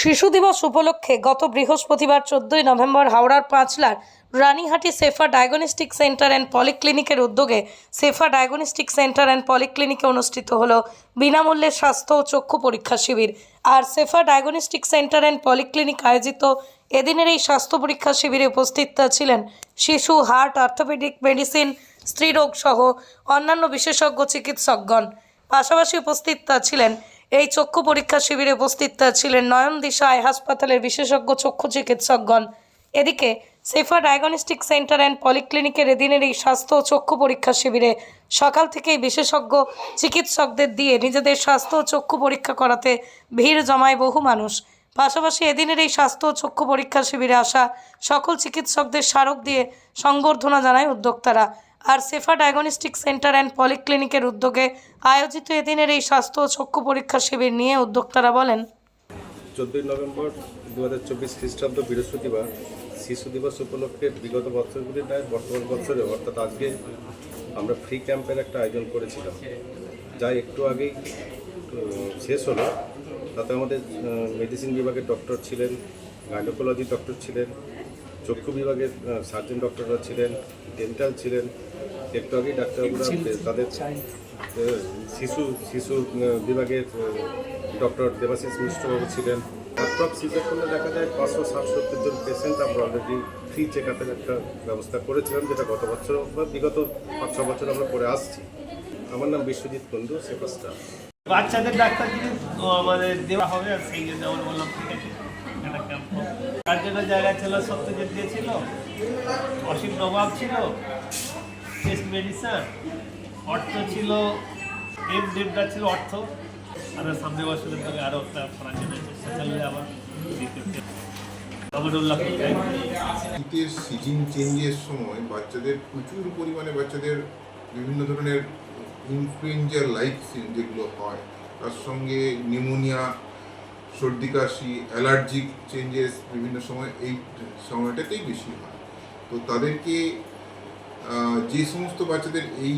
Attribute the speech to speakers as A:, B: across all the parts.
A: শিশু দিবস উপলক্ষে গত বৃহস্পতিবার চোদ্দই নভেম্বর হাওড়ার পাঁচলার Ranihati Sefa diagnostic centre and পলিক্লিনিকের উদ্যোগে সেফা ডায়াগনস্টিক সেন্টার অ্যান্ড পলিক্লিনিকে অনুষ্ঠিত হলো বিনামূল্যে স্বাস্থ্য ও চক্ষু পরীক্ষা শিবির। আর Sefa diagnostic centre and polyclinic আয়োজিত এদিনের এই স্বাস্থ্য পরীক্ষা শিবিরে উপস্থিত ছিলেন শিশু, হার্ট, অর্থোপেডিক মেডিসিন, স্ত্রীরোগ সহ অন্যান্য বিশেষজ্ঞ চিকিৎসকগণ। পাশাপাশি উপস্থিত ছিলেন এই চক্ষু পরীক্ষা শিবিরে উপস্থিত ছিলেন নয়ন দিশা আই হাসপাতালের বিশেষজ্ঞ চক্ষু চিকিৎসকগণ। এদিকে সেফা ডায়াগনস্টিক সেন্টার অ্যান্ড পলিক্লিনিকের এদিনের এই স্বাস্থ্য ও চক্ষু পরীক্ষা শিবিরে সকাল থেকেই বিশেষজ্ঞ চিকিৎসকদের দিয়ে নিজেদের স্বাস্থ্য ও চক্ষু পরীক্ষা করাতে ভিড় জমায় বহু মানুষ। পাশাপাশি এদিনের এই স্বাস্থ্য ও চক্ষু পরীক্ষা শিবিরে আসা সকল চিকিৎসকদের স্মারক দিয়ে সংবর্ধনা জানায় উদ্যোক্তারা। আর সেফা ডায়াগনস্টিক সেন্টার অ্যান্ড পলিক্লিনিকের উদ্যোগে আয়োজিত এদিনের এই স্বাস্থ্য ও চক্ষু পরীক্ষা শিবির নিয়ে উদ্যোক্তারা বলেন।
B: চোদ্দোই নভেম্বর দু হাজার চব্বিশ খ্রিস্টাব্দ বৃহস্পতিবার শিশু দিবস উপলক্ষে বিগত বছরগুলির ন্যায় বর্তমান বছরে অর্থাৎ আজকে আমরা ফ্রি ক্যাম্পের একটা আয়োজন করেছিলাম। যা একটু আগেই শেষ হলো। তাতে আমাদের মেডিসিন বিভাগের ডক্টর ছিলেন, গাইনোকোলজি ডক্টর ছিলেন চক্ষু বিভাগের সার্জন ডক্টররা ছিলেন ডেন্টাল ছিলেন একটু আগেই ডাক্তারবাবুরা তাদের শিশু শিশু বিভাগের ডক্টর দেবাশিস মিশ্রবাবু ছিলেন। অ্যাপ্রক্স হিসেব করলে দেখা যায় পাঁচশো ষাট সত্তর জন পেশেন্ট আমরা অলরেডি ফ্রি চেক আপের একটা ব্যবস্থা করেছিলাম যেটা গত বছর বা বিগত পাঁচ ছ বছর আমরা করে আসছি। আমার নাম বিশ্বজিৎ কুন্ডু সেপাস্টার।
C: বাচ্চাদের ডাক্তার যদি ও আমাদের দেওয়া হবে আর সেই জন্য আমরা বললাম ঠিক আছে। একটা জায়গা ছিল? ছিল। মেডিসিন অর্থ ছিল ছিল অর্থ। আরও একটা
D: শীতের সিজন চেঞ্জের সময় বাচ্চাদের প্রচুর পরিমাণে বাচ্চাদের বিভিন্ন ধরনের ইনফ্লুয়েঞ্জার লাইক যেগুলো হয়, তার সঙ্গে নিউমোনিয়া সর্দি, কাশি অ্যালার্জিক চেঞ্জেস বিভিন্ন সময় এই সময়টাতেই বেশি হয়। তো তাদেরকে যে সমস্ত বাচ্চাদের এই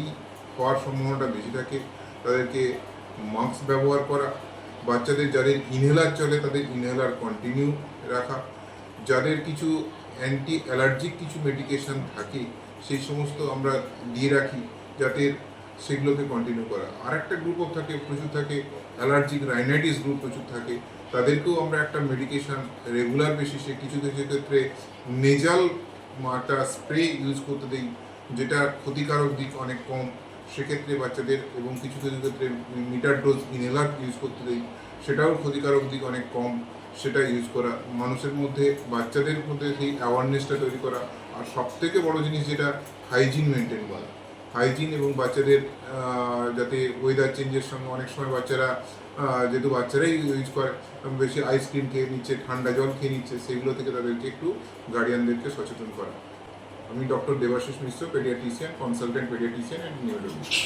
D: হওয়ার সম্ভাবনাটা বেশি থাকে, তাদেরকে মাস্ক ব্যবহার করা, বাচ্চাদের যাদের ইনহেলার চলে তাদের ইনহেলার কন্টিনিউ রাখা, যাদের কিছু অ্যান্টি অ্যালার্জিক কিছু মেডিকেশন থাকে, সেই সমস্ত আমরা দিয়ে রাখি, যাতে সেগুলোকে কন্টিনিউ করা। আর একটা গ্রুপও থাকে, প্রচুর থাকে অ্যালার্জিক রাইনাইটিস গ্রুপ প্রচুর থাকে। তাদেরকেও আমরা একটা মেডিকেশন রেগুলার বেসিসে কিছু কিছু ক্ষেত্রে নেজাল একটা স্প্রে ইউজ করতে দিই, যেটা ক্ষতিকারক দিক অনেক কম। সেক্ষেত্রে বাচ্চাদের এবং কিছু কিছু ক্ষেত্রে মিটার ডোজ ইনহেলার ইউজ করতে দিই, সেটাও ক্ষতিকারক দিক অনেক কম, সেটা ইউজ করা। মানুষের মধ্যে, বাচ্চাদের মধ্যে সেই অ্যাওয়ারনেসটা তৈরি করা। আর সব থেকে বড় জিনিস যেটা হাইজিন মেনটেন করা। হাইজিন এবং বাচ্চাদের যাতে ওয়েদার চেঞ্জের সঙ্গে অনেক সময় বাচ্চারা যেহেতু বাচ্চারাই ইউজ করে বেশি আইসক্রিম খেয়ে নিচ্ছে, ঠান্ডা জল খেয়ে নিচ্ছে, সেগুলো থেকে তাদেরকে একটু গার্ডিয়ানদেরকে সচেতন করা। আমি doctor Debashis Mishra paediatrician consultant paediatrician and neurologist